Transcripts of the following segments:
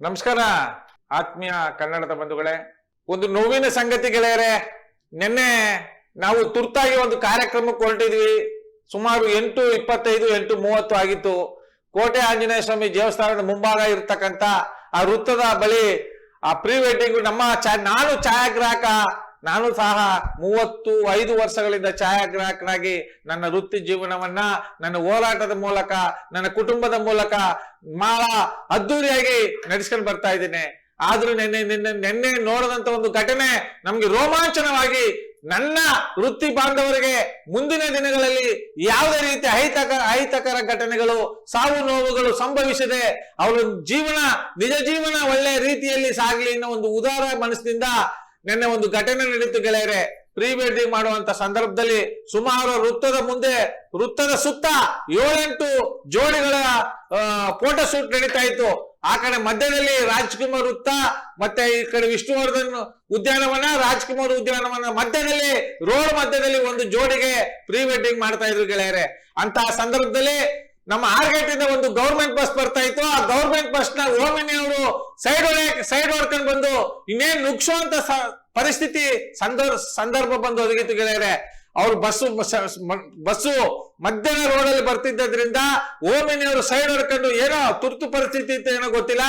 ನಮಸ್ಕಾರ, ಆತ್ಮೀಯ ಕನ್ನಡದ ಬಂಧುಗಳೇ. ಒಂದು ನೋವಿನ ಸಂಗತಿ ಗೆಳೆಯರೆ, ನಿನ್ನೆ ನಾವು ತುರ್ತಾಗಿ ಒಂದು ಕಾರ್ಯಕ್ರಮಕ್ಕೆ ಹೊರಟಿದ್ವಿ. ಸುಮಾರು ಎಂಟು, ಇಪ್ಪತ್ತೈದು, ಎಂಟು, ಮೂವತ್ತು ಆಗಿತ್ತು. ಕೋಟೆ ಆಂಜನೇಯ ಸ್ವಾಮಿ ದೇವಸ್ಥಾನದ ಮುಂಭಾಗ ಇರತಕ್ಕಂತ ಆ ವೃತ್ತದ ಬಳಿ ಆ ಪ್ರೀ ವೆಡ್ಡಿಂಗ್ ನಮ್ಮ ನಾನು ಛಾಯಾಗ್ರಾಹಕ ನಾನು ಸಹ ಮೂವತ್ತು, ಐದು ವರ್ಷಗಳಿಂದ ಛಾಯಾಗ್ರಾಹಕನಾಗಿ ನನ್ನ ವೃತ್ತಿ ಜೀವನವನ್ನ, ನನ್ನ ಹೋರಾಟದ ಮೂಲಕ, ನನ್ನ ಕುಟುಂಬದ ಮೂಲಕ ಬಹಳ ಅದ್ದೂರಿಯಾಗಿ ನಡೆಸ್ಕೊಂಡು ಬರ್ತಾ ಇದ್ದೇನೆ. ಆದ್ರೂ ನಿನ್ನೆ ನಿನ್ನೆ ನಿನ್ನೆ ನೋಡದಂತ ಒಂದು ಘಟನೆ ನಮ್ಗೆ ರೋಮಾಂಚನವಾಗಿ ನನ್ನ ವೃತ್ತಿ ಬಾಂಧವರಿಗೆ ಮುಂದಿನ ದಿನಗಳಲ್ಲಿ ಯಾವುದೇ ರೀತಿ ಅಹಿತಕ ಅಹಿತಕರ ಘಟನೆಗಳು, ಸಾವು ನೋವುಗಳು ಸಂಭವಿಸದೆ ಅವರ ಜೀವನ, ನಿಜ ಜೀವನ ಒಳ್ಳೆ ರೀತಿಯಲ್ಲಿ ಸಾಗಲಿ ಅನ್ನೋ ಒಂದು ಉದಾರ ಮನಸ್ಸಿನಿಂದ ನಿನ್ನೆ ಒಂದು ಘಟನೆ ನಡೀತು ಗೆಳೆಯರೆ, ಪ್ರೀ ವೆಡ್ಡಿಂಗ್ ಮಾಡುವಂತ ಸಂದರ್ಭದಲ್ಲಿ ಸುಮಾರು ವೃತ್ತದ ಮುಂದೆ, ವೃತ್ತದ ಸುತ್ತ ಏಳೆಂಟು ಜೋಡಿಗಳ ಫೋಟೋ ಶೂಟ್ ನಡೀತಾ ಇತ್ತು. ಆ ಕಡೆ ಮಧ್ಯದಲ್ಲಿ ರಾಜ್ಕುಮಾರ್ ವೃತ್ತ, ಮತ್ತೆ ಈ ಕಡೆ ವಿಷ್ಣುವರ್ಧನ್ ಉದ್ಯಾನವನ, ರಾಜ್ಕುಮಾರ್ ಉದ್ಯಾನವನ ಮಧ್ಯದಲ್ಲಿ, ರೋಡ್ ಮಧ್ಯದಲ್ಲಿ ಒಂದು ಜೋಡಿಗೆ ಪ್ರೀ ವೆಡ್ಡಿಂಗ್ ಮಾಡ್ತಾ ಇದ್ರು ಗೆಳೆಯರೆ. ಅಂತಹ ಸಂದರ್ಭದಲ್ಲಿ ನಮ್ಮ ಆರ್ಗೇಟ್ ಇಂದ ಒಂದು ಗೌರ್ಮೆಂಟ್ ಬಸ್ ಬರ್ತಾ ಇತ್ತು. ಆ ಗೌರ್ಮೆಂಟ್ ಬಸ್ನ ಓಮಿನಿ ಅವರು ಸೈಡ್ ಸೈಡ್ ಹೊಡ್ಕೊಂಡು ಬಂದು ಇನ್ನೇನ್ ನುಗ್ಸುವಂತ ಪರಿಸ್ಥಿತಿ ಸಂದರ್ಭ ಸಂದರ್ಭ ಬಂದು ಒದಗಿತ್ತು ಗೆಳೆಯರೆ. ಅವ್ರು ಬಸ್ಸು ಬಸ್ಸು ಮಧ್ಯಾಹ್ನ ರೋಡಲ್ಲಿ ಬರ್ತಿದ್ದರಿಂದ ಓಮಿನಿ ಅವರು ಸೈಡ್ ಹೊಡ್ಕೊಂಡು ಏನೋ ತುರ್ತು ಪರಿಸ್ಥಿತಿ ಇತ್ತು ಏನೋ ಗೊತ್ತಿಲ್ಲ.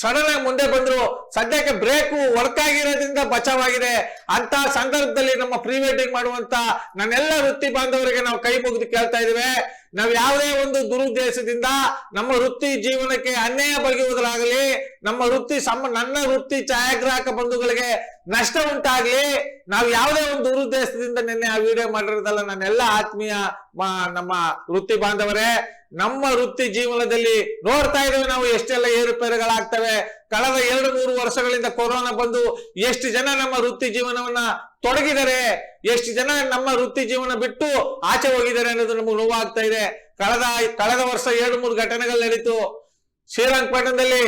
ಸಡನ್ ಮುಂದೆ ಬಂದ್ರು, ಸದ್ಯಕ್ಕೆ ಬ್ರೇಕು ವರ್ಕ್ ಆಗಿರೋದ್ರಿಂದ ಬಚಾವಾಗಿದೆ. ಅಂತ ಸಂದರ್ಭದಲ್ಲಿ ನಮ್ಮ ಪ್ರೀ ವೆಡ್ಡಿಂಗ್ ಮಾಡುವಂತ ನನ್ನೆಲ್ಲ ವೃತ್ತಿ ಬಾಂಧವರಿಗೆ ನಾವು ಕೈ ಮುಗಿದು ಕೇಳ್ತಾ ಇದ್ದೇವೆ. ನಾವು ಯಾವುದೇ ಒಂದು ದುರುದ್ದೇಶದಿಂದ ನಮ್ಮ ವೃತ್ತಿ ಜೀವನಕ್ಕೆ ಅನ್ಯಾಯ ಬಗೆಯುವುದರಾಗಲಿ, ನಮ್ಮ ವೃತ್ತಿ ಸಮ, ನನ್ನ ವೃತ್ತಿ ಛಾಯಾಗ್ರಾಹಕ ಬಂಧುಗಳಿಗೆ ನಷ್ಟ ಉಂಟಾಗ್ಲಿ, ನಾವು ಯಾವುದೇ ಒಂದು ದುರುದ್ದೇಶದಿಂದ ನಿನ್ನೆ ಆ ವಿಡಿಯೋ ಮಾಡಿರೋದಲ್ಲ ನನ್ನೆಲ್ಲ ಆತ್ಮೀಯ ನಮ್ಮ ವೃತ್ತಿ ಬಾಂಧವರೇ, ನಮ್ಮ ವೃತ್ತಿ ಜೀವನದಲ್ಲಿ ನೋಡ್ತಾ ಇದ್ದೇವೆ ನಾವು ಎಷ್ಟೆಲ್ಲ ಏರುಪೇರುಗಳಾಗ್ತವೆ ಕಳೆದ ಎರಡು ಮೂರು ವರ್ಷಗಳಿಂದ ಕೊರೋನಾ ಬಂದು ಎಷ್ಟು ಜನ ನಮ್ಮ ವೃತ್ತಿ ಜೀವನವನ್ನ ತೊಡಗಿದರೆ ಎಷ್ಟು ಜನ ನಮ್ಮ ವೃತ್ತಿ ಜೀವನ ಬಿಟ್ಟು ಆಚೆ ಹೋಗಿದ್ದಾರೆ ಅನ್ನೋದು ನಮಗೆ ನೋವಾಗ್ತಾ ಇದೆ. ಕಳೆದ ಕಳೆದ ವರ್ಷ ಎರಡು ಮೂರು ಘಟನೆಗಳು ನಡೀತು. ಶ್ರೀರಂಗಪಟ್ಟಣದಲ್ಲಿ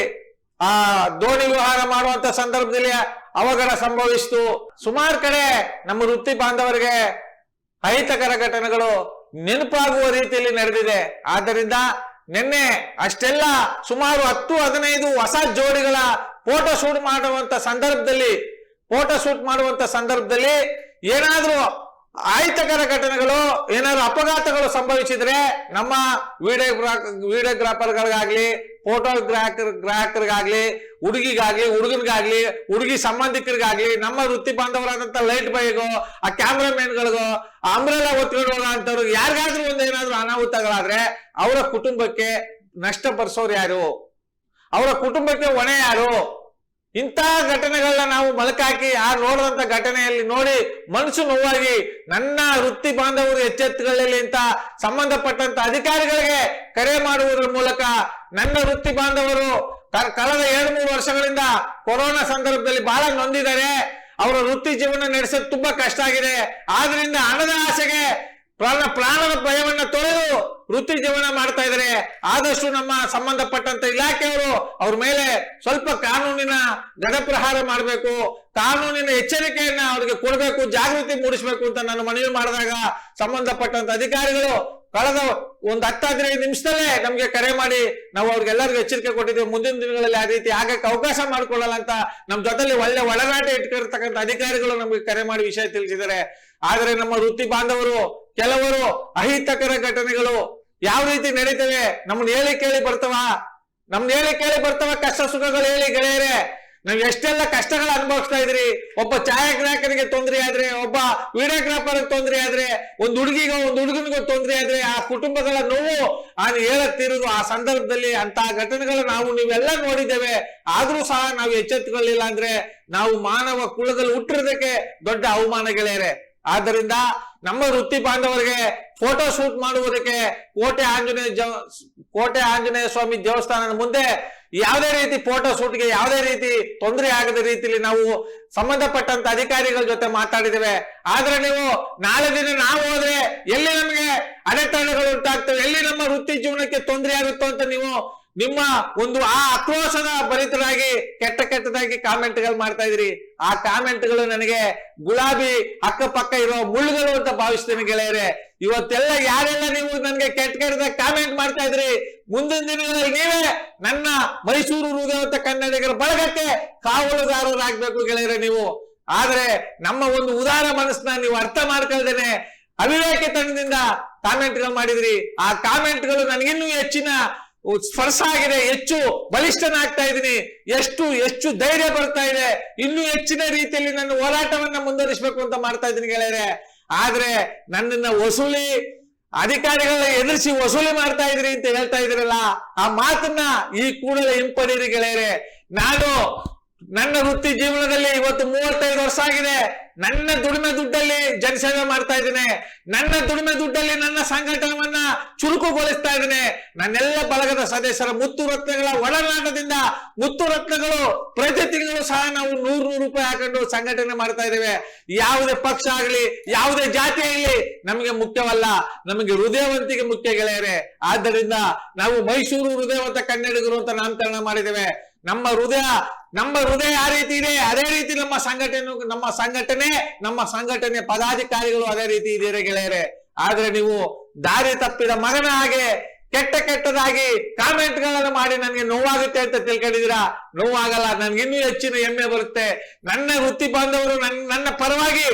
ಆ, ದೋಣಿ ವಿಹಾರ ಮಾಡುವಂತ ಸಂದರ್ಭದಲ್ಲಿ ಅವಘಡ ಸಂಭವಿಸಿತು. ಸುಮಾರು ಕಡೆ ನಮ್ಮ ವೃತ್ತಿ ಬಾಂಧವರಿಗೆ ಅಹಿತಕರ ಘಟನೆಗಳು ನೆನಪಾಗುವ ರೀತಿಯಲ್ಲಿ ನಡೆದಿದೆ. ಆದ್ದರಿಂದ ನಿನ್ನೆ ಅಷ್ಟೆಲ್ಲ ಸುಮಾರು ಹತ್ತು ಹದಿನೈದು ಹೊಸ ಜೋಡಿಗಳ ಫೋಟೋ ಶೂಟ್ ಮಾಡುವಂತ ಸಂದರ್ಭದಲ್ಲಿ ಫೋಟೋ ಶೂಟ್ ಮಾಡುವಂತ ಸಂದರ್ಭದಲ್ಲಿ ಏನಾದ್ರೂ ಅಹಿತಕರ ಘಟನೆಗಳು, ಏನಾದ್ರು ಅಪಘಾತಗಳು ಸಂಭವಿಸಿದ್ರೆ ನಮ್ಮ ವಿಡಿಯೋ ವಿಡಿಯೋಗ್ರಾಫರ್ಗಳಿಗಾಗ್ಲಿ, ಫೋಟೋ ಗ್ರಾಹಕರ್, ಗ್ರಾಹಕರಿಗಾಗ್ಲಿ, ಹುಡುಗಿಗಾಗ್ಲಿ, ಹುಡುಗನಿಗಾಗ್ಲಿ, ಹುಡುಗಿ ಸಂಬಂಧಿಕರಿಗಾಗ್ಲಿ, ನಮ್ಮ ವೃತ್ತಿ ಬಾಂಧವರಾದಂತ ಲೈಟ್ ಬೈಗೋ ಆ ಕ್ಯಾಮ್ರಾಮನ್ಗಳಿಗೋ ಅಂಬ್ರೆಲ್ಲ ಒತ್ಕೊಂಡು ಹೋಗೋ ಅಂತವ್ರಿಗೆ ಯಾರಿಗಾದ್ರೂ ಒಂದು ಏನಾದ್ರು ಅನಾಹುತಗಳಾದ್ರೆ ಅವರ ಕುಟುಂಬಕ್ಕೆ ನಷ್ಟ ಭರಿಸೋರು ಯಾರು? ಅವರ ಕುಟುಂಬಕ್ಕೆ ಹೊಣೆ ಯಾರು? ಇಂತಹ ಘಟನೆಗಳನ್ನ ನಾವು ಮಲಕಾಕಿ, ಆ ನೋಡಿದಂತ ಘಟನೆಯಲ್ಲಿ ನೋಡಿ ಮನಸ್ಸು ನೋವಾಗಿ ನನ್ನ ವೃತ್ತಿ ಬಾಂಧವರು ಎಚ್ಚೆತ್ತುಗಳಲ್ಲಿ ಅಂತ ಸಂಬಂಧಪಟ್ಟಂತ ಅಧಿಕಾರಿಗಳಿಗೆ ಕರೆ ಮಾಡುವುದರ ಮೂಲಕ ನನ್ನ ವೃತ್ತಿ ಬಾಂಧವರು ಕಳೆದ ಎರಡು, ಮೂರು ವರ್ಷಗಳಿಂದ ಕೊರೋನಾ ಸಂದರ್ಭದಲ್ಲಿ ಬಹಳ ನೊಂದಿದ್ದಾರೆ. ಅವರ ವೃತ್ತಿ ಜೀವನ ನಡೆಸೋದು ತುಂಬಾ ಕಷ್ಟ ಆಗಿದೆ. ಆದ್ರಿಂದ ಹಣದ ಆಸೆಗೆ ಪ್ರಾಣ ಪ್ರಾಣದ ಭಯವನ್ನ ತೊಳೆದು ವೃತ್ತಿ ಜೀವನ ಮಾಡ್ತಾ ಇದ್ದಾರೆ. ಆದಷ್ಟು ನಮ್ಮ ಸಂಬಂಧಪಟ್ಟಂತ ಇಲಾಖೆಯವರು ಅವ್ರ ಮೇಲೆ ಸ್ವಲ್ಪ ಕಾನೂನಿನ ಗಡಪ್ರಹಾರ ಮಾಡಬೇಕು. ಕಾನೂನಿನ ಎಚ್ಚರಿಕೆಯನ್ನ ಅವ್ರಿಗೆ ಕೊಡಬೇಕು, ಜಾಗೃತಿ ಮೂಡಿಸಬೇಕು ಅಂತ ನಾನು ಮನವಿ ಮಾಡಿದಾಗ ಸಂಬಂಧಪಟ್ಟಂತ ಅಧಿಕಾರಿಗಳು ಕಳೆದ ಒಂದು ಹತ್ತು ಹದಿನೈದು ನಿಮಿಷದಲ್ಲೇ ನಮಗೆ ಕರೆ ಮಾಡಿ ನಾವು ಅವ್ರಿಗೆಲ್ಲರಿಗೂ ಎಚ್ಚರಿಕೆ ಕೊಟ್ಟಿದ್ದೀವಿ. ಮುಂದಿನ ದಿನಗಳಲ್ಲಿ ಆ ರೀತಿ ಆಗಕ್ಕೆ ಅವಕಾಶ ಮಾಡ್ಕೊಳ್ಳಲ್ಲ ಅಂತ ನಮ್ಮ ಜೊತೆಲಿ ಒಳ್ಳೆ ಒಳನಾಟ ಇಟ್ಕೊಂಡಿರ್ತಕ್ಕಂಥ ಅಧಿಕಾರಿಗಳು ನಮಗೆ ಕರೆ ಮಾಡಿ ವಿಷಯ ತಿಳಿಸಿದ್ದಾರೆ. ಆದರೆ ನಮ್ಮ ವೃತ್ತಿ ಬಾಂಧವರು ಕೆಲವರು ಅಹಿತಕರ ಘಟನೆಗಳು ಯಾವ ರೀತಿ ನಡೀತವೆ? ನಮ್ಮನ್ನ ಹೇಳಿ ಕೇಳಿ ಬರ್ತವ? ನಮ್ನ ಹೇಳಿ ಕೇಳಿ ಬರ್ತವ ಕಷ್ಟ ಸುಖಗಳು ಹೇಳಿ ಗೆಳೆಯರೆ. ನಾವ್ ಎಷ್ಟೆಲ್ಲ ಕಷ್ಟಗಳು ಅನುಭವಿಸ್ತಾ ಇದ್ರಿ ಒಬ್ಬ ಛಾಯಾಗ್ರಾಹಕನಿಗೆ ತೊಂದರೆ ಆದ್ರೆ, ಒಬ್ಬ ವಿಡಿಯೋಗ್ರಾಫರ್ ತೊಂದರೆ ಆದ್ರೆ, ಒಂದ್ ಹುಡುಗಿಗೋ ಒಂದ್ ಹುಡುಗನಿಗೋ ತೊಂದರೆ ಆದ್ರೆ, ಆ ಕುಟುಂಬಗಳ ನೋವು, ನಾನು ಹೇಳತ್ತಿರೋದು ಆ ಸಂದರ್ಭದಲ್ಲಿ ಅಂತ ಘಟನೆಗಳು ನಾವು ನೀವೆಲ್ಲ ನೋಡಿದ್ದೇವೆ. ಆದ್ರೂ ಸಹ ನಾವು ಎಚ್ಚೆತ್ತುಕೊಳ್ಳಿಲ್ಲ ಅಂದ್ರೆ ನಾವು ಮಾನವ ಕುಲದಲ್ಲಿ ಹುಟ್ಟಿರೋದಕ್ಕೆ ದೊಡ್ಡ ಅವಮಾನ ಗೆಳೆಯರೆ. ಆದ್ದರಿಂದ ನಮ್ಮ ವೃತ್ತಿ ಬಾಂಧವರಿಗೆ ಫೋಟೋ ಶೂಟ್ ಮಾಡುವುದಕ್ಕೆ ಕೋಟೆ ಆಂಜನೇಯ ಕೋಟೆ ಆಂಜನೇಯ ಸ್ವಾಮಿ ದೇವಸ್ಥಾನದ ಮುಂದೆ ಯಾವುದೇ ರೀತಿ ಫೋಟೋ ಶೂಟ್ಗೆ ಯಾವುದೇ ರೀತಿ ತೊಂದರೆ ಆಗದ ರೀತಿಯಲ್ಲಿ ನಾವು ಸಂಬಂಧಪಟ್ಟಂತ ಅಧಿಕಾರಿಗಳ ಜೊತೆ ಮಾತಾಡಿದ್ದೇವೆ. ಆದ್ರೆ ನೀವು ನಾಳೆ ದಿನ ನಾವು ಹೋದ್ರೆ ಎಲ್ಲಿ ನಮಗೆ ಅಡೆತಡೆಗಳು ಉಂಟಾಗ್ತವೆ? ಎಲ್ಲಿ ನಮ್ಮ ವೃತ್ತಿ ಜೀವನಕ್ಕೆ ತೊಂದರೆ ಆಗುತ್ತೋ ಅಂತ ನೀವು ನಿಮ್ಮ ಒಂದು ಆ ಆಕ್ರೋಶದ ಭರಿತರಾಗಿ, ಕೆಟ್ಟ ಕೆಟ್ಟದಾಗಿ ಕಾಮೆಂಟ್ಗಳು ಮಾಡ್ತಾ ಇದ್ರಿ ಆ ಕಾಮೆಂಟ್ಗಳು ನನಗೆ ಗುಲಾಬಿ ಅಕ್ಕಪಕ್ಕ ಇರೋ ಮುಳ್ಳುಗಳು ಅಂತ ಭಾವಿಸ್ತೇನೆ ಗೆಳೆಯರೆ. ಇವತ್ತೆಲ್ಲ ಯಾರೆಲ್ಲ ನೀವು ನನಗೆ ಕೆಟ್ಟ ಕೆಟ್ಟದಾಗ ಕಾಮೆಂಟ್ ಮಾಡ್ತಾ ಇದ್ರಿ ಮುಂದಿನ ದಿನಗಳಲ್ಲಿ ನೀವೇ ನನ್ನ ಮೈಸೂರು ಹೃದಯವಂತ ಕನ್ನಡಿಗರ ಬಳಗಕ್ಕೆ ಕಾವಲುಗಾರರಾಗ್ಬೇಕು ಗೆಳೆಯರೆ ನೀವು. ಆದ್ರೆ ನಮ್ಮ ಒಂದು ಉದಾರ ಮನಸ್ಸನ್ನ ನೀವು ಅರ್ಥ ಮಾಡ್ಕೊಳ್ದೇನೆ ಅವಿವೇಕತನದಿಂದ ಕಾಮೆಂಟ್ಗಳು ಮಾಡಿದ್ರಿ. ಆ ಕಾಮೆಂಟ್ಗಳು ನನಗಿನ್ನೂ ಹೆಚ್ಚಿನ ಸ್ಪರ್ಶ ಆಗಿದೆ ಹೆಚ್ಚು ಬಲಿಷ್ಠನಾಗ್ತಾ ಇದ್ದೀನಿ. ಎಷ್ಟು ಹೆಚ್ಚು ಧೈರ್ಯ ಬರ್ತಾ ಇದೆ. ಇನ್ನೂ ಹೆಚ್ಚಿನ ರೀತಿಯಲ್ಲಿ ನನ್ನ ಹೋರಾಟವನ್ನ ಮುಂದುವರಿಸಬೇಕು ಅಂತ ಮಾಡ್ತಾ ಇದ್ದೀನಿ ಗೆಳೆಯರೆ. ಆದ್ರೆ ನನ್ನನ್ನ ವಸೂಲಿ ಅಧಿಕಾರಿಗಳ ಎದುರಿಸಿ ವಸೂಲಿ ಮಾಡ್ತಾ ಇದ್ರಿ ಅಂತ ಹೇಳ್ತಾ ಇದ್ರಲ್ಲ ಆ ಮಾತನ್ನ ಈ ಕೂಡಲೇ ಹಿಂಪಡೀರಿ ಗೆಳೆಯರೆ. ನಾನು ನನ್ನ ವೃತ್ತಿ ಜೀವನದಲ್ಲಿ ಇವತ್ತು ಮೂವತ್ತೈದು ವರ್ಷ ಆಗಿದೆ. ನನ್ನ ದುಡಿಮೆ ದುಡ್ಡಲ್ಲಿ ಜನಸೇವೆ ಮಾಡ್ತಾ ಇದ್ದೇನೆ. ನನ್ನ ದುಡಿಮೆ ದುಡ್ಡಲ್ಲಿ ನನ್ನ ಸಂಘಟನವನ್ನ ಚುರುಕುಗೊಳಿಸ್ತಾ ಇದ್ದೇನೆ. ನನ್ನೆಲ್ಲ ಬಳಗದ ಸದಸ್ಯರ ಮುತ್ತು ರತ್ನಗಳ ಒಡನಾಟದಿಂದ ಮುತ್ತು ರತ್ನಗಳು ಪ್ರತಿ ತಿಂಗಳು ಸಹ ನಾವು ನೂರು ನೂರು ರೂಪಾಯಿ ಹಾಕೊಂಡು ಸಂಘಟನೆ ಮಾಡ್ತಾ ಇದ್ದೇವೆ. ಯಾವುದೇ ಪಕ್ಷ ಆಗಲಿ, ಯಾವುದೇ ಜಾತಿ ಆಗಲಿ ನಮಗೆ ಮುಖ್ಯವಲ್ಲ. ನಮಗೆ ಹೃದಯವಂತಿಗೆ ಮುಖ್ಯ ಗೆಳೆಯರೆ. ಆದ್ದರಿಂದ ನಾವು ಮೈಸೂರು ಹೃದಯವಂತ ಕನ್ನಡಿಗರು ಅಂತ ನಾಮಕರಣ ಮಾಡಿದ್ದೇವೆ. ನಮ್ಮ ಹೃದಯ ನಮ್ಮ ಹೃದಯ ಯಾವ ರೀತಿ ಇದೆ. ಅದೇ ರೀತಿ ನಮ್ಮ ಸಂಘಟನೆ ನಮ್ಮ ಸಂಘಟನೆ ನಮ್ಮ ಸಂಘಟನೆ ಪದಾಧಿಕಾರಿಗಳು ಅದೇ ರೀತಿ ಇದ್ದೀರಿ ಗೆಳೆಯರೆ. ಆದ್ರೆ ನೀವು ದಾರಿ ತಪ್ಪಿದ ಮಗನ ಹಾಗೆ, ಕೆಟ್ಟ ಕೆಟ್ಟದಾಗಿ ಕಾಮೆಂಟ್ ಗಳನ್ನ ಮಾಡಿ ನನಗೆ ನೋವಾಗುತ್ತೆ ಅಂತ ತಿಳ್ಕೊಂಡಿದ್ದೀರಾ? ನೋವಾಗಲ್ಲ, ನನ್ಗೆ ಇನ್ನೂ ಹೆಚ್ಚಿನ ಹೆಮ್ಮೆ ಬರುತ್ತೆ. ನನ್ನ ವೃತ್ತಿ ಬಾಂಧವರು ನನ್ನ ನನ್ನ ಪರವಾಗಿ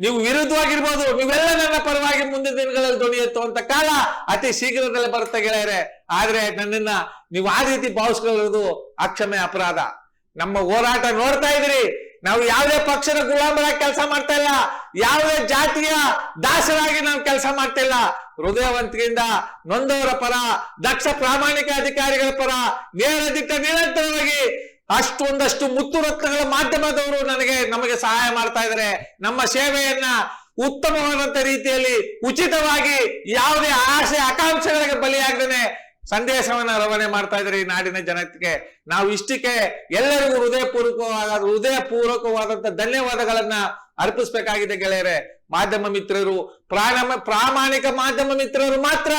ನೀವು ವಿರುದ್ಧವಾಗಿರ್ಬೋದು. ನೀವೆಲ್ಲ ನನ್ನ ಪರವಾಗಿ ಮುಂದಿನ ದಿನಗಳಲ್ಲಿ ಧ್ವನಿ ಅಂತ ಕಾಲ ಅತಿ ಶೀಘ್ರದಲ್ಲೇ ಬರುತ್ತೆ ಗೆಳೆಯರೆ. ಆದ್ರೆ ನನ್ನನ್ನ ನೀವು ಆ ರೀತಿ ಭಾವಿಸ್ಕೊಳ್ಳೋದು ಅಕ್ಷಮೆ ಅಪರಾಧ. ನಮ್ಮ ಹೋರಾಟ ನೋಡ್ತಾ ಇದ್ರಿ ನಾವು ಯಾವುದೇ ಪಕ್ಷದ ಗುಲಾಮರಾಗಿ ಕೆಲಸ ಮಾಡ್ತಾ ಇಲ್ಲ. ಯಾವುದೇ ಜಾತಿಯ ದಾಸರಾಗಿ ನಾವು ಕೆಲಸ ಮಾಡ್ತಾ ಇಲ್ಲ. ಹೃದಯವಂತಿಕೆಯಿಂದ ನೊಂದವರ ಪರ, ದಕ್ಷ ಪ್ರಾಮಾಣಿಕ ಅಧಿಕಾರಿಗಳ ಪರ ನೇರ ದಿಟ್ಟ ನಿರಂತರವಾಗಿ ಅಷ್ಟೊಂದಷ್ಟು ಮುತ್ತು ರತ್ನಗಳ ಮಾಧ್ಯಮದವರು ನನಗೆ ನಮಗೆ ಸಹಾಯ ಮಾಡ್ತಾ ಇದ್ದಾರೆ. ನಮ್ಮ ಸೇವೆಯನ್ನ ಉತ್ತಮವಾದಂತ ರೀತಿಯಲ್ಲಿ ಉಚಿತವಾಗಿ ಯಾವುದೇ ಆಸೆ ಆಕಾಂಕ್ಷೆಗಳಿಗೆ ಬಲಿಯಾಗದೇನೆ ಸಂದೇಶವನ್ನ ರವಾನೆ ಮಾಡ್ತಾ ಇದ್ರಿ ನಾಡಿನ ಜನತೆಗೆ ನಾವು ಇಷ್ಟಕ್ಕೆ ಎಲ್ಲರಿಗೂ ಹೃದಯಪೂರ್ವಕವಾದ ಹೃದಯಪೂರ್ವಕವಾದಂತ ಧನ್ಯವಾದಗಳನ್ನ ಅರ್ಪಿಸ್ಬೇಕಾಗಿದೆ ಗೆಳೆಯರೆ. ಮಾಧ್ಯಮ ಮಿತ್ರರು ಪ್ರಾಣ ಪ್ರಾಮಾಣಿಕ ಮಾಧ್ಯಮ ಮಿತ್ರರು ಮಾತ್ರ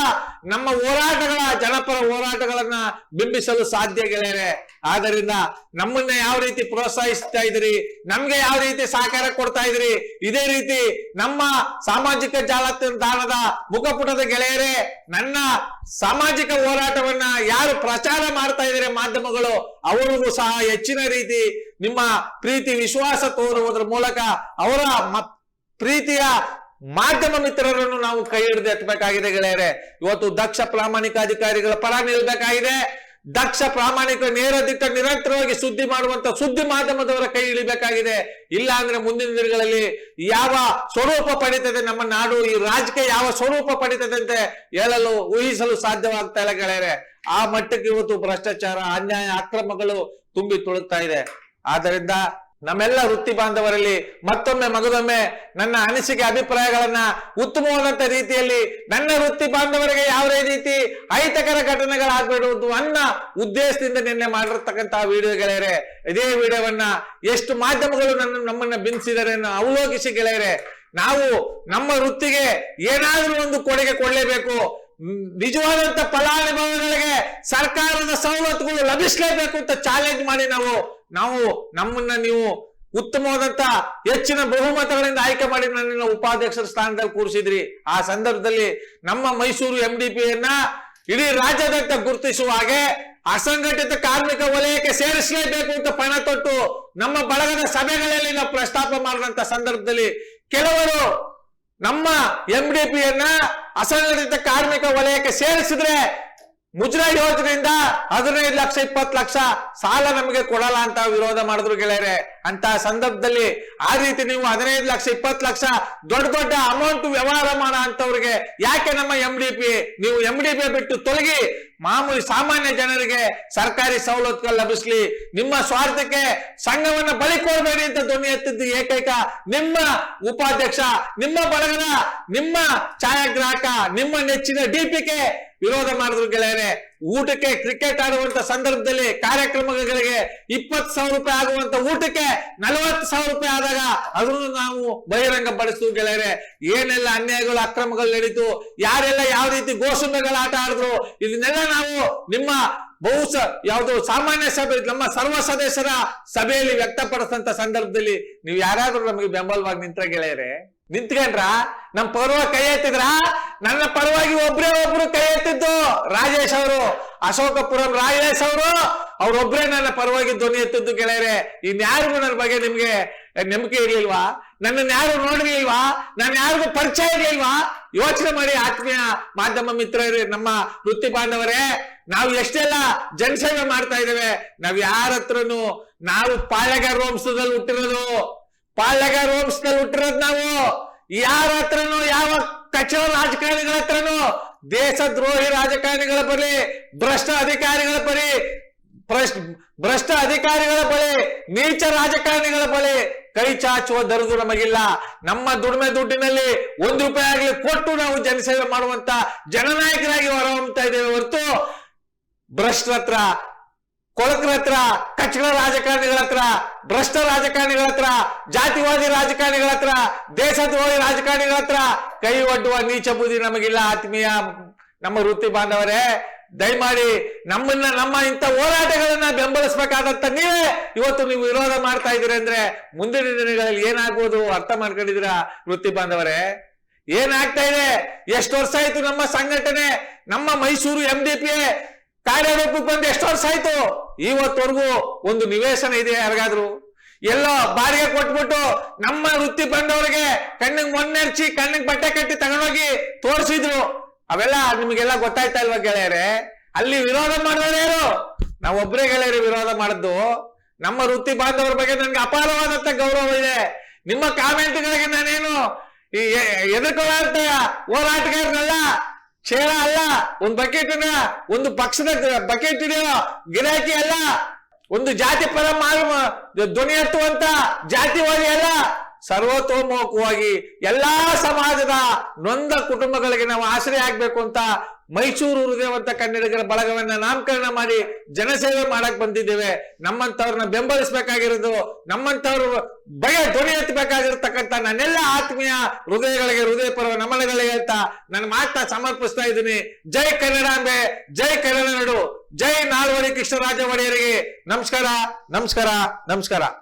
ನಮ್ಮ ಹೋರಾಟಗಳ, ಜನಪರ ಹೋರಾಟಗಳನ್ನ ಬಿಂಬಿಸಲು ಸಾಧ್ಯ ಗೆಳೆಯರೆ. ಆದ್ದರಿಂದ ನಮ್ಮನ್ನ ಯಾವ ರೀತಿ ಪ್ರೋತ್ಸಾಹಿಸ್ತಾ ಇದ್ರಿ ನಮ್ಗೆ ಯಾವ ರೀತಿ ಸಹಕಾರ ಕೊಡ್ತಾ ಇದ್ರಿ ಇದೇ ರೀತಿ ನಮ್ಮ ಸಾಮಾಜಿಕ ಜಾಲತಾಣದ ಮುಖಪುಟದ ಗೆಳೆಯರೇ, ನನ್ನ ಸಾಮಾಜಿಕ ಹೋರಾಟವನ್ನ ಯಾರು ಪ್ರಚಾರ ಮಾಡ್ತಾ ಇದ್ದಾರೆ ಮಾಧ್ಯಮಗಳು, ಅವರಿಗೂ ಸಹ ಹೆಚ್ಚಿನ ರೀತಿ ನಿಮ್ಮ ಪ್ರೀತಿ ವಿಶ್ವಾಸ ತೋರುವುದರ ಮೂಲಕ ಅವರ ಪ್ರೀತಿಯ ಮಾಧ್ಯಮ ಮಿತ್ರರನ್ನು ನಾವು ಕೈ ಹಿಡಿದು ಎತ್ತಬೇಕಾಗಿದೆ ಗೆಳೆಯರೆ. ಇವತ್ತು ದಕ್ಷ ಪ್ರಾಮಾಣಿಕ ಅಧಿಕಾರಿಗಳ ಪರ ನಿಲ್ಬೇಕಾಗಿದೆ. ದಕ್ಷ ಪ್ರಾಮಾಣಿಕ ನೇರ ದಿಟ್ಟ ನಿರಂತರವಾಗಿ ಸುದ್ದಿ ಮಾಡುವಂತ ಸುದ್ದಿ ಮಾಧ್ಯಮದವರ ಕೈ ಇಳಿಬೇಕಾಗಿದೆ ಇಲ್ಲ ಅಂದ್ರೆ ಮುಂದಿನ ದಿನಗಳಲ್ಲಿ ಯಾವ ಸ್ವರೂಪ ಪಡಿತದೆ ನಮ್ಮ ನಾಡು, ಈ ರಾಜಕೀಯ ಯಾವ ಸ್ವರೂಪ ಪಡಿತದೆ ಅಂತ ಹೇಳಲು ಊಹಿಸಲು ಸಾಧ್ಯವಾಗ್ತಾ ಇಲ್ಲ ಗೆಳೆಯರೆ. ಆ ಮಟ್ಟಕ್ಕೆ ಇವತ್ತು ಭ್ರಷ್ಟಾಚಾರ, ಅನ್ಯಾಯ, ಅಕ್ರಮಗಳು ತುಂಬಿ ತುಳುಕ್ತಾ ಇದೆ. ಆದ್ದರಿಂದ ನಮ್ಮೆಲ್ಲ ವೃತ್ತಿ ಬಾಂಧವರಲ್ಲಿ ಮತ್ತೊಮ್ಮೆ ಮಗದೊಮ್ಮೆ ನನ್ನ ಅನಿಸಿಕೆ ಅಭಿಪ್ರಾಯಗಳನ್ನ ಉತ್ತಮವಾದಂತ ರೀತಿಯಲ್ಲಿ ನನ್ನ ವೃತ್ತಿ ಬಾಂಧವರಿಗೆ ಯಾವ ರೀತಿ ಅಹಿತಕರ ಘಟನೆಗಳಾಗ್ಬಿಡುವುದು ಅನ್ನ ಉದ್ದೇಶದಿಂದ ನಿನ್ನೆ ಮಾಡಿರ್ತಕ್ಕಂತಹ ವಿಡಿಯೋ ಗೆಳೆಯರೆ, ಇದೇ ವಿಡಿಯೋವನ್ನ ಎಷ್ಟು ಮಾಧ್ಯಮಗಳು ನನ್ನ ನಮ್ಮನ್ನ ಬಿಂಬಿಸಿದರೆ ಅವಲೋಕಿಸಿ ಗೆಳೆಯರೆ, ನಾವು ನಮ್ಮ ವೃತ್ತಿಗೆ ಏನಾದರೂ ಒಂದು ಕೊಡುಗೆ ಕೊಡಲೇಬೇಕು. ನಿಜವಾದಂತ ಫಲಾನುಭವಿಗಳಿಗೆ ಸರ್ಕಾರದ ಸವಲತ್ತುಗಳು ಲಭಿಸಲೇಬೇಕು ಅಂತ ಚಾಲೆಂಜ್ ಮಾಡಿ ನಾವು ನಾವು ನಮ್ಮನ್ನ ನೀವು ಉತ್ತಮವಾದಂತ ಹೆಚ್ಚಿನ ಬಹುಮತಗಳಿಂದ ಆಯ್ಕೆ ಮಾಡಿ ನನ್ನ ಉಪಾಧ್ಯಕ್ಷರ ಸ್ಥಾನದಲ್ಲಿ ಕೂರಿಸಿದ್ರಿ. ಆ ಸಂದರ್ಭದಲ್ಲಿ ನಮ್ಮ ಮೈಸೂರು ಎಂ ಡಿ ಪಿಯನ್ನ ಇಡೀ ರಾಜ್ಯಾದ್ಯಂತ ಗುರುತಿಸುವ ಹಾಗೆ ಅಸಂಘಟಿತ ಕಾರ್ಮಿಕ ವಲಯಕ್ಕೆ ಸೇರಿಸಲೇಬೇಕು ಅಂತ ಪಣ ತೊಟ್ಟು ನಮ್ಮ ಬಳಗದ ಸಭೆಗಳಲ್ಲಿ ನಾವು ಪ್ರಸ್ತಾಪ ಮಾಡಿದಂತ ಸಂದರ್ಭದಲ್ಲಿ ಕೆಲವರು ನಮ್ಮ ಎಂ ಡಿ ಪಿಯನ್ನ ಅಸಂಘಟಿತ ಕಾರ್ಮಿಕ ವಲಯಕ್ಕೆ ಸೇರಿಸಿದ್ರೆ ಮುಜ್ರಾ ಯೋಜನೆಯಿಂದ ಹದಿನೈದು ಲಕ್ಷ, ಇಪ್ಪತ್ತು ಲಕ್ಷ ಸಾಲ ನಮಗೆ ಕೊಡಲ್ಲ ಅಂತ ವಿರೋಧ ಮಾಡಿದ್ರು ಗೆಳೆಯರೆ. ಅಂತ ಸಂದರ್ಭದಲ್ಲಿ ಆ ರೀತಿ ನೀವು ಹದಿನೈದು ಲಕ್ಷ, ಇಪ್ಪತ್ತು ಲಕ್ಷ ದೊಡ್ಡ ದೊಡ್ಡ ಅಮೌಂಟ್ ವ್ಯವಹಾರ ಮಾಡ ಅಂತವ್ರಿಗೆ ಯಾಕೆ ನಮ್ಮ ಎಂ ಡಿ ಪಿ ನೀವು ಎಂ ಡಿ ಪಿ ಬಿಟ್ಟು ತೊಲಗಿ ಮಾಮೂಲಿ ಸಾಮಾನ್ಯ ಜನರಿಗೆ ಸರ್ಕಾರಿ ಸವಲತ್ತುಗಳು ಲಭಿಸ್ಲಿ. ನಿಮ್ಮ ಸ್ವಾರ್ಥಕ್ಕೆ ಸಂಘವನ್ನ ಬಲಿ ಕೊಡಬೇಡಿ ಅಂತ ಧ್ವನಿ ಎತ್ತಿದ್ದು ಏಕೈಕ ನಿಮ್ಮ ಉಪಾಧ್ಯಕ್ಷ, ನಿಮ್ಮ ಬಳಗನ, ನಿಮ್ಮ ಛಾಯಾಗ್ರಾಹಕ, ನಿಮ್ಮ ನೆಚ್ಚಿನ ಡಿಪಿಕೆ ವಿರೋಧ ಮಾಡಿದ್ರು ಗೆಳೆಯರೆ. ಊಟಕ್ಕೆ ಕ್ರಿಕೆಟ್ ಆಡುವಂತ ಸಂದರ್ಭದಲ್ಲಿ ಕಾರ್ಯಕ್ರಮಗಳಿಗೆ ಇಪ್ಪತ್ತು ಸಾವಿರ ರೂಪಾಯಿ ಆಗುವಂತ ಊಟಕ್ಕೆ ನಲವತ್ತು ಸಾವಿರ ರೂಪಾಯಿ ಆದಾಗ ಅದನ್ನು ನಾವು ಬಹಿರಂಗ ಪಡಿಸ್ತೀವಿ ಗೆಳೆಯರೆ. ಏನೆಲ್ಲ ಅನ್ಯಾಯಗಳು, ಅಕ್ರಮಗಳು ನಡೀತು, ಯಾರೆಲ್ಲ ಯಾವ ರೀತಿ ಗೋಸುಂಬೆಗಳ ಆಟ ಆಡಿದ್ರು, ಇದನ್ನೆಲ್ಲ ನಾವು ನಿಮ್ಮ ಬಹುಸ ಯಾವುದು ಸಾಮಾನ್ಯ ಸಭೆ, ನಮ್ಮ ಸರ್ವ ಸದಸ್ಯರ ಸಭೆಯಲ್ಲಿ ವ್ಯಕ್ತಪಡಿಸಿದಂತ ಸಂದರ್ಭದಲ್ಲಿ ನೀವು ಯಾರಾದ್ರೂ ನಮಗೆ ಬೆಂಬಲವಾಗಿ ನಿಂತ ಗೆಳೆಯರೆ ನಿಂತ್ಕೊಂಡ್ರ? ನಮ್ ಪರವಾಗಿ ಕೈ ಎತ್ತಿದ್ರ? ನನ್ನ ಪರವಾಗಿ ಒಬ್ರೇ ಒಬ್ರು ಕೈ ಎತ್ತಿದ್ದು ರಾಜೇಶ್ ಅವರು, ಅಶೋಕಪುರಂ ರಾಜೇಶ್ ಅವರು. ಅವ್ರೊಬ್ರೇ ನನ್ನ ಪರವಾಗಿ ಧ್ವನಿ ಎತ್ತಿದ್ದು ಗೆಳೆಯರೆ ಇನ್ಯಾರಿಗೂ ನನ್ನ ಬಗ್ಗೆ ನಿಮ್ಗೆ ನಂಬಿಕೆ ಇರ್ಲಿಲ್ವಾ? ನನ್ನನ್ನು ಯಾರು ನೋಡಿರ್ಲಿಲ್ವಾ ನಾನು ಯಾರಿಗೂ ಪರಿಚಯ ಇರ್ಲಿಲ್ವಾ? ಯೋಚನೆ ಮಾಡಿ ಆತ್ಮೀಯ ಮಾಧ್ಯಮ ಮಿತ್ರರೇ, ನಮ್ಮ ವೃತ್ತಿ ಬಾಂಧವರೇ, ನಾವು ಎಷ್ಟೆಲ್ಲ ಜನಸೇವೆ ಮಾಡ್ತಾ ಇದ್ದೇವೆ, ನಾವ್ ಯಾರ ಹತ್ರನು ನಾವು ಪಾಳೆಗಾರ ವಂಶದಲ್ಲಿ ಹುಟ್ಟಿರೋದು ಪಾಳ್ಯಗಾರ ನಲ್ಲಿ ಹುಟ್ಟಿರೋದ್ ನಾವು. ಯಾರ ಹತ್ರನು, ಯಾವ ಕಚೋ ರಾಜಕಾರಣಿಗಳ ಹತ್ರನು, ದೇಶದ್ರೋಹಿ ರಾಜಕಾರಣಿಗಳ ಬಳಿ, ಭ್ರಷ್ಟ ಅಧಿಕಾರಿಗಳ ಬಳಿ ಭ್ರಷ್ಟ ಭ್ರಷ್ಟ ಅಧಿಕಾರಿಗಳ ಬಳಿ, ನೀಚ ರಾಜಕಾರಣಿಗಳ ಬಳಿ ಕೈ ಚಾಚುವ ದರದು ನಮಗಿಲ್ಲ. ನಮ್ಮ ದುಡಿಮೆ ದುಡ್ಡಿನಲ್ಲಿ ಒಂದು ರೂಪಾಯಿ ಆಗಲಿ ಕೊಟ್ಟು ನಾವು ಜನಸೇವೆ ಮಾಡುವಂತ ಜನನಾಯಕರಾಗಿ ಹೊರಹೊಮ್ತಾ ಇದ್ದೇವೆ ಹೊರತು ಭ್ರಷ್ಟರ ಹತ್ರ ಕೊಳಕರ ಹತ್ರ ಕಚ್ಚಡ ರಾಜಕಾರಣಿಗಳ ಹತ್ರ, ಭ್ರಷ್ಟ ರಾಜಕಾರಣಿಗಳ ಹತ್ರ, ಜಾತಿವಾದಿ ರಾಜಕಾರಣಿಗಳ ಹತ್ರ, ದೇಶದ್ರೋಹಿ ರಾಜಕಾರಣಿಗಳ ಹತ್ರ ಕೈ ಒಡ್ಡುವ ನೀಚ ಬುದ್ಧಿ ನಮಗಿಲ್ಲ ಆತ್ಮೀಯ ನಮ್ಮ ವೃತ್ತಿ ಬಾಂಧವರೇ. ದಯಮಾಡಿ ನಮ್ಮನ್ನ, ನಮ್ಮ ಇಂಥ ಹೋರಾಟಗಳನ್ನ ಬೆಂಬಲಿಸಬೇಕಾದಂತ ನೀವೇ ಇವತ್ತು ನೀವು ವಿರೋಧ ಮಾಡ್ತಾ ಇದ್ದೀರಿ ಅಂದ್ರೆ ಮುಂದಿನ ದಿನಗಳಲ್ಲಿ ಏನಾಗ್ಬೋದು ಅರ್ಥ ಮಾಡ್ಕೊಂಡಿದ್ದೀರಾ ವೃತ್ತಿ ಬಾಂಧವರೇ? ಏನಾಗ್ತಾ ಇದೆ? ಎಷ್ಟು ವರ್ಷ ಆಯ್ತು ನಮ್ಮ ಸಂಘಟನೆ, ನಮ್ಮ ಮೈಸೂರು ಎಂ ಡಿ ಪಿ ಕಾರ್ಯರೂಪಕ್ಕೆ ಬಂದು ಎಷ್ಟು ವರ್ಷ ಆಯ್ತು? ಇವತ್ತವರೆಗೂ ಒಂದು ನಿವೇಶನ ಇದೆ ಯಾರಿಗಾದ್ರು? ಎಲ್ಲೋ ಬಾಡಿಗೆ ಕೊಟ್ಬಿಟ್ಟು ನಮ್ಮ ವೃತ್ತಿ ಬಂದವರಿಗೆ ಕಣ್ಣಿಗೆ ಮೊನ್ನೆರ್ಚಿ ಕಣ್ಣಿಗೆ ಬಟ್ಟೆ ಕಟ್ಟಿ ತಗೊಂಡೋಗಿ ತೋರಿಸಿದ್ರು. ಅವೆಲ್ಲ ನಿಮಗೆಲ್ಲ ಗೊತ್ತಾಯ್ತಾ ಇಲ್ವಾ ಗೆಳೆಯರೆ? ಅಲ್ಲಿ ವಿರೋಧ ಮಾಡಿದವರು ಯಾರು? ನಾವು ಒಬ್ಬರೇ ಗೆಳೆಯರು ವಿರೋಧ ಮಾಡಿದ್ದು. ನಮ್ಮ ವೃತ್ತಿ ಬಾಂಧವರ ಬಗ್ಗೆ ನನ್ಗೆ ಅಪಾರವಾದಂತ ಗೌರವ ಇದೆ. ನಿಮ್ಮ ಕಾಮೆಂಟ್ಗಳಿಗೆ ನಾನೇನು ಎದುರ್ಕೊಳ್ಳ ಹೋರಾಟಗಾರನಲ್ಲ ಕ್ಷೇರ ಅಲ್ಲ, ಒಂದು ಬಕೆಟ್ ಒಂದು ಪಕ್ಷದ ಬಕೆಟ್ ಗಿರಾಕಿ ಅಲ್ಲ, ಒಂದು ಜಾತಿ ಪರ ಮಾರು ಧ್ವನಿ ಎತ್ತುವಂತ ಜಾತಿವಾದಿ ಅಲ್ಲ. ಸರ್ವತೋಮುಖವಾಗಿ ಎಲ್ಲಾ ಸಮಾಜದ ನೊಂದ ಕುಟುಂಬಗಳಿಗೆ ನಾವು ಆಶ್ರಯ ಆಗ್ಬೇಕು ಅಂತ ಮೈಸೂರು ಹೃದಯವಂತ ಕನ್ನಡಿಗರ ಬಳಗವನ್ನ ನಾಮಕರಣ ಮಾಡಿ ಜನಸೇವೆ ಮಾಡಕ್ ಬಂದಿದ್ದೇವೆ. ನಮ್ಮಂತವ್ರನ್ನ ಬೆಂಬಲಿಸಬೇಕಾಗಿರೋದು ನಮ್ಮಂತವ್ರು ಭಯ ಧ್ವನಿ ಎತ್ತಬೇಕಾಗಿರ್ತಕ್ಕಂಥ ನನ್ನೆಲ್ಲ ಆತ್ಮೀಯ ಹೃದಯಗಳಿಗೆ, ಹೃದಯ ಪರ್ವ ನಮನಗಳಿಗೆ ಅಂತ ನನ್ನ ಮಾತನ್ನ ಸಮರ್ಪಿಸ್ತಾ ಇದ್ದೀನಿ. ಜೈ ಕನ್ನಡಾಂಬೆ, ಜೈ ಕನ್ನಡ ನಾಡು, ಜೈ ನಾಲ್ವಡಿ ಕೃಷ್ಣರಾಜ ಒಡೆಯರಿಗೆ ನಮಸ್ಕಾರ ನಮಸ್ಕಾರ ನಮಸ್ಕಾರ.